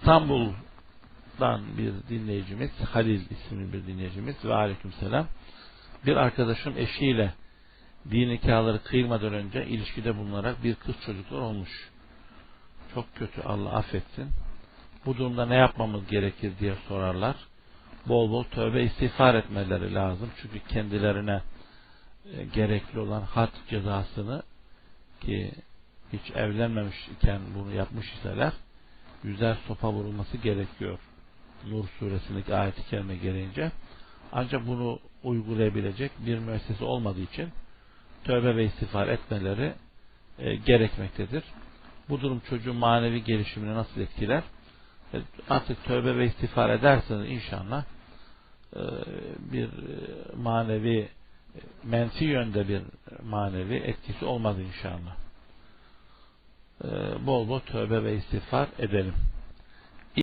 İstanbul'dan bir dinleyicimiz, Halil isimli bir dinleyicimiz ve aleykümselam bir arkadaşım eşiyle dini nikahları kıyılmadan önce ilişkide bulunarak bir kız çocuklar olmuş. Çok kötü Allah affetsin. Bu durumda ne yapmamız gerekir diye sorarlar. Bol bol tövbe istiğfar etmeleri lazım. Çünkü kendilerine e, gerekli olan had cezasını ki hiç evlenmemiş iken bunu yapmış iseler yüzer sopa vurulması gerekiyor. Nur suresindeki ayet-i kerime gereğince. Ancak bunu uygulayabilecek bir müessese olmadığı için tövbe ve istiğfar etmeleri e, gerekmektedir. Bu durum çocuğun manevi gelişimini nasıl etkiler? E, artık tövbe ve istiğfar ederseniz inşallah e, bir e, manevi e, menfi yönde bir manevi etkisi olmaz inşallah. E, bol bol tövbe ve istiğfar edelim.